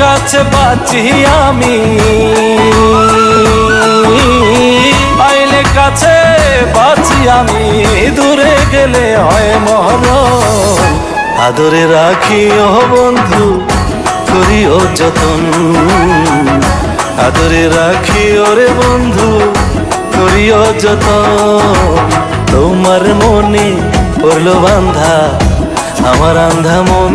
কাছে বাঁচি আমি। আইলে কাছে বাঁচি আমি। দূরে গেলে হয় মরণ আদরে রাখি ও বন্ধু করিও যতন। আদরে রাখি ওরে বন্ধু করিও যতন। তোমার মনে পড়ল বান্ধা আমার আন্ধা মন।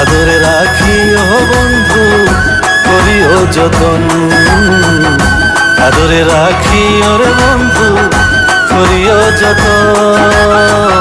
আদরে রাখিও বন্ধু করিও যতন। আদরে রাখিও রে বন্ধু করিও যতন।